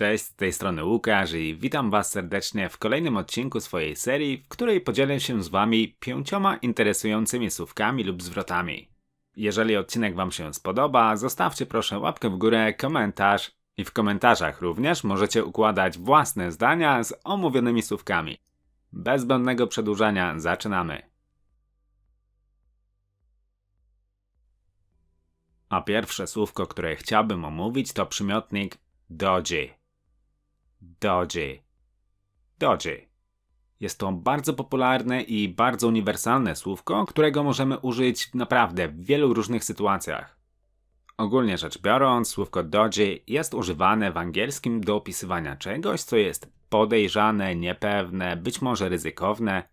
Cześć, z tej strony Łukasz i witam Was serdecznie w kolejnym odcinku swojej serii, w której podzielę się z Wami pięcioma interesującymi słówkami lub zwrotami. Jeżeli odcinek Wam się spodoba, zostawcie proszę łapkę w górę, komentarz i w komentarzach również możecie układać własne zdania z omówionymi słówkami. Bez zbędnego przedłużania zaczynamy. A pierwsze słówko, które chciałbym omówić to przymiotnik dodgy. Dodgy. Dodgy. Jest to bardzo popularne i bardzo uniwersalne słówko, którego możemy użyć naprawdę w wielu różnych sytuacjach. Ogólnie rzecz biorąc, słówko dodgy jest używane w angielskim do opisywania czegoś, co jest podejrzane, niepewne, być może ryzykowne.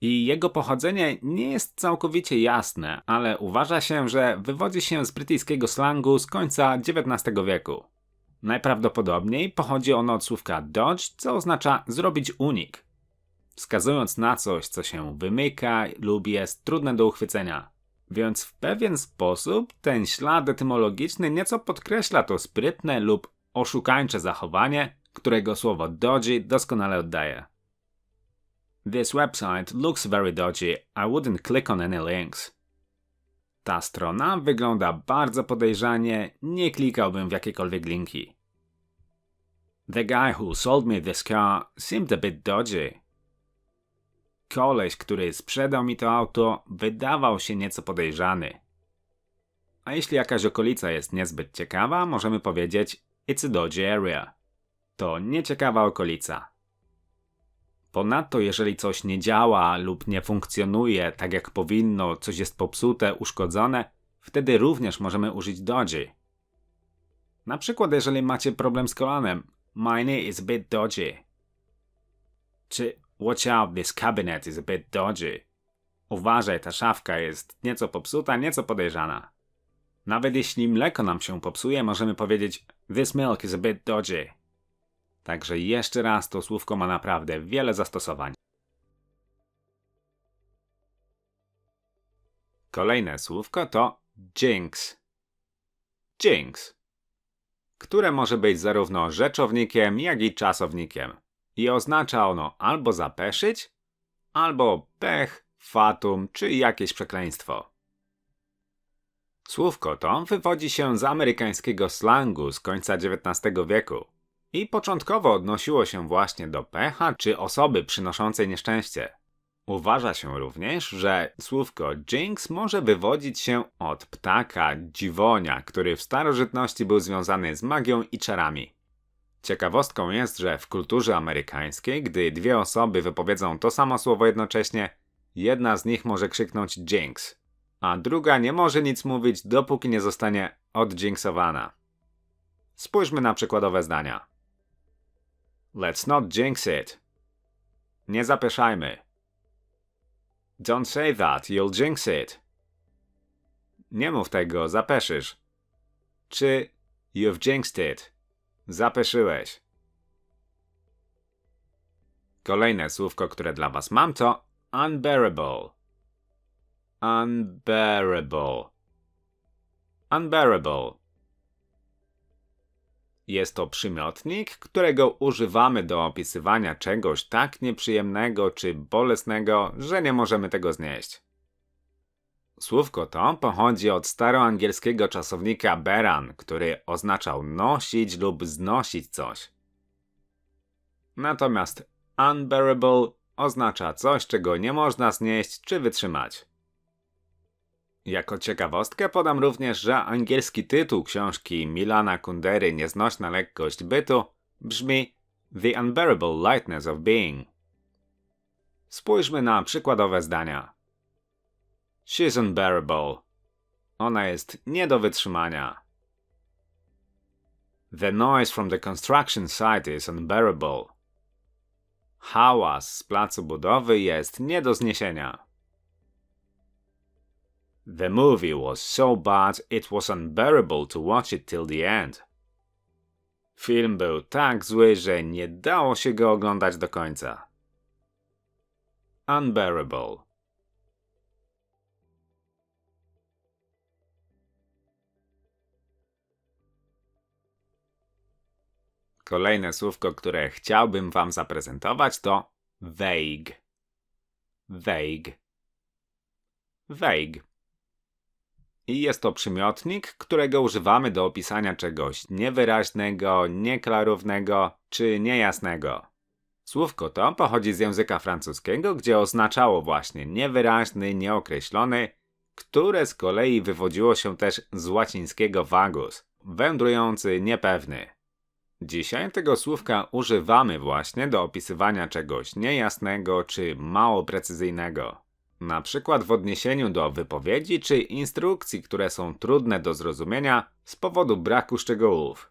I jego pochodzenie nie jest całkowicie jasne, ale uważa się, że wywodzi się z brytyjskiego slangu z końca XIX wieku. Najprawdopodobniej pochodzi ono od słówka dodge, co oznacza zrobić unik, wskazując na coś, co się wymyka lub jest trudne do uchwycenia. Więc w pewien sposób ten ślad etymologiczny nieco podkreśla to sprytne lub oszukańcze zachowanie, którego słowo dodgy doskonale oddaje. This website looks very dodgy. I wouldn't click on any links. Ta strona wygląda bardzo podejrzanie, nie klikałbym w jakiekolwiek linki. The guy who sold me this car seemed a bit dodgy. Koleś, który sprzedał mi to auto, wydawał się nieco podejrzany. A jeśli jakaś okolica jest niezbyt ciekawa, możemy powiedzieć It's a dodgy area. To nieciekawa okolica. Ponadto, jeżeli coś nie działa lub nie funkcjonuje tak jak powinno, coś jest popsute, uszkodzone, wtedy również możemy użyć dodgy. Na przykład, jeżeli macie problem z kolanem, my knee is a bit dodgy. Czy watch out, this cabinet is a bit dodgy. Uważaj, ta szafka jest nieco popsuta, nieco podejrzana. Nawet jeśli mleko nam się popsuje, możemy powiedzieć this milk is a bit dodgy. Także jeszcze raz to słówko ma naprawdę wiele zastosowań. Kolejne słówko to jinx. Jinx. Które może być zarówno rzeczownikiem, jak i czasownikiem. I oznacza ono albo zapeszyć, albo pech, fatum czy jakieś przekleństwo. Słówko to wywodzi się z amerykańskiego slangu z końca XIX wieku i początkowo odnosiło się właśnie do pecha czy osoby przynoszącej nieszczęście. Uważa się również, że słówko jinx może wywodzić się od ptaka dziwonia, który w starożytności był związany z magią i czarami. Ciekawostką jest, że w kulturze amerykańskiej, gdy dwie osoby wypowiedzą to samo słowo jednocześnie, jedna z nich może krzyknąć jinx, a druga nie może nic mówić, dopóki nie zostanie odjinksowana. Spójrzmy na przykładowe zdania. Let's not jinx it. Nie zapeszajmy. Don't say that, you'll jinx it. Nie mów tego, zapeszysz. Czy you've jinxed it. Zapeszyłeś. Kolejne słówko, które dla was mam to unbearable. Unbearable. Unbearable. Jest to przymiotnik, którego używamy do opisywania czegoś tak nieprzyjemnego czy bolesnego, że nie możemy tego znieść. Słówko to pochodzi od staroangielskiego czasownika beran, który oznaczał nosić lub znosić coś. Natomiast unbearable oznacza coś, czego nie można znieść czy wytrzymać. Jako ciekawostkę podam również, że angielski tytuł książki Milana Kundery Nieznośna lekkość bytu brzmi The Unbearable Lightness of Being. Spójrzmy na przykładowe zdania. She's unbearable. Ona jest nie do wytrzymania. The noise from the construction site is unbearable. Hałas z placu budowy jest nie do zniesienia. The movie was so bad it was unbearable to watch it till the end. Film był tak zły, że nie dało się go oglądać do końca. Unbearable. Kolejne słówko, które chciałbym Wam zaprezentować to vague. Vague. Vague. I jest to przymiotnik, którego używamy do opisania czegoś niewyraźnego, nieklarownego czy niejasnego. Słówko to pochodzi z języka francuskiego, gdzie oznaczało właśnie niewyraźny, nieokreślony, które z kolei wywodziło się też z łacińskiego vagus, wędrujący, niepewny. Dzisiaj tego słówka używamy właśnie do opisywania czegoś niejasnego czy mało precyzyjnego. Na przykład w odniesieniu do wypowiedzi czy instrukcji, które są trudne do zrozumienia z powodu braku szczegółów.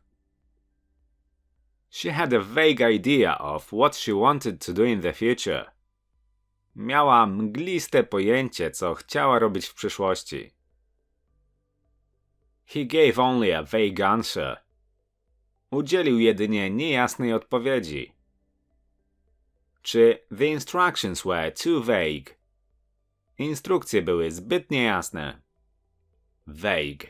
She had a vague idea of what she wanted to do in the future. Miała mgliste pojęcie, co chciała robić w przyszłości. He gave only a vague answer. Udzielił jedynie niejasnej odpowiedzi. Czy the instructions were too vague? Instrukcje były zbyt niejasne. Vague.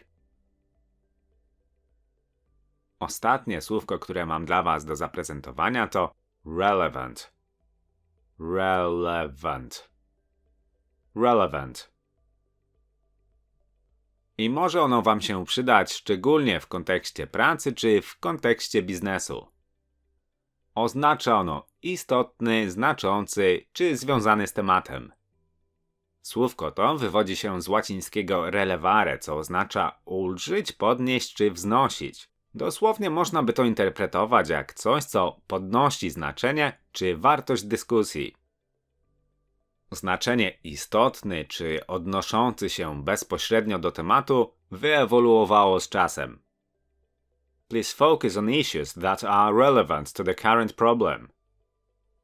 Ostatnie słówko, które mam dla Was do zaprezentowania to relevant. Relevant. Relevant. I może ono Wam się przydać szczególnie w kontekście pracy czy w kontekście biznesu. Oznacza ono istotny, znaczący czy związany z tematem. Słówko to wywodzi się z łacińskiego relevare, co oznacza ulżyć, podnieść czy wznosić. Dosłownie można by to interpretować jak coś, co podnosi znaczenie czy wartość dyskusji. Znaczenie istotny czy odnoszący się bezpośrednio do tematu wyewoluowało z czasem. Please focus on issues that are relevant to the current problem.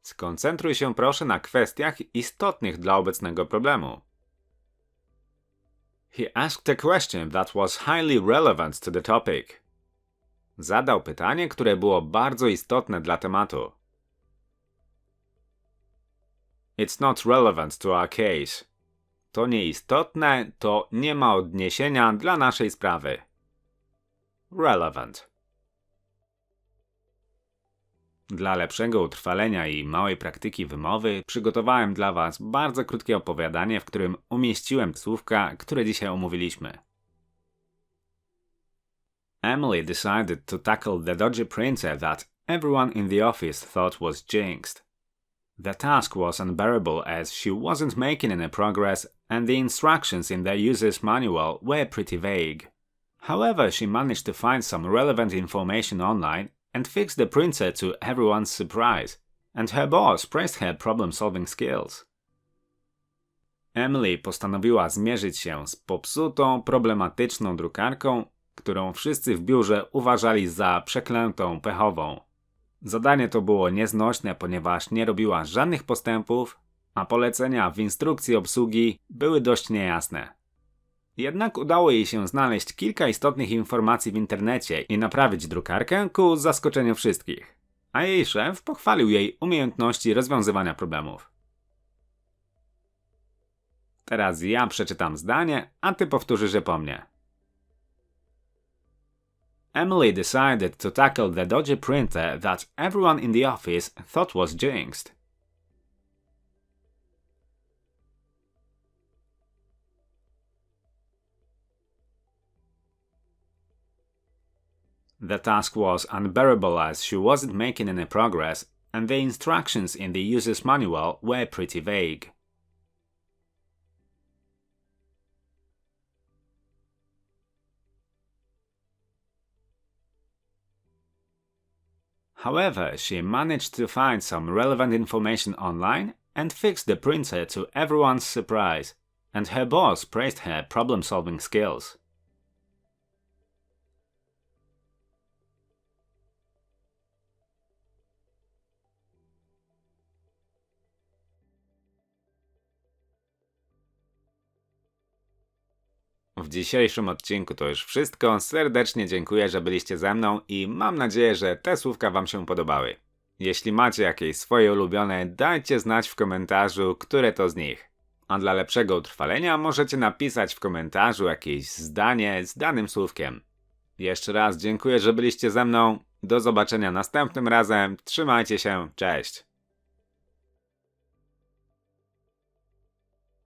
Skoncentruj się proszę na kwestiach istotnych dla obecnego problemu. He asked a question that was highly relevant to the topic. Zadał pytanie, które było bardzo istotne dla tematu. It's not relevant to our case. To nieistotne, to nie ma odniesienia dla naszej sprawy. Relevant. Dla lepszego utrwalenia i małej praktyki wymowy przygotowałem dla Was bardzo krótkie opowiadanie, w którym umieściłem słówka, które dzisiaj omówiliśmy. Emily decided to tackle the dodgy printer that everyone in the office thought was jinxed. The task was unbearable as she wasn't making any progress and the instructions in the user's manual were pretty vague. However, she managed to find some relevant information online and fixed the printer to everyone's surprise, and her boss praised her problem solving skills. Emily postanowiła zmierzyć się z popsutą, problematyczną drukarką, którą wszyscy w biurze uważali za przeklętą, pechową. Zadanie to było nieznośne, ponieważ nie robiła żadnych postępów, a polecenia w instrukcji obsługi były dość niejasne. Jednak udało jej się znaleźć kilka istotnych informacji w internecie i naprawić drukarkę ku zaskoczeniu wszystkich. A jej szef pochwalił jej umiejętności rozwiązywania problemów. Teraz ja przeczytam zdanie, a ty powtórzysz je po mnie. Emily decided to tackle the dodgy printer that everyone in the office thought was jinxed. The task was unbearable as she wasn't making any progress, and the instructions in the user's manual were pretty vague. However, she managed to find some relevant information online and fixed the printer to everyone's surprise, and her boss praised her problem solving skills. W dzisiejszym odcinku to już wszystko. Serdecznie dziękuję, że byliście ze mną i mam nadzieję, że te słówka Wam się podobały. Jeśli macie jakieś swoje ulubione, dajcie znać w komentarzu, które to z nich. A dla lepszego utrwalenia możecie napisać w komentarzu jakieś zdanie z danym słówkiem. Jeszcze raz dziękuję, że byliście ze mną Do zobaczenia następnym razem. Trzymajcie się. Cześć.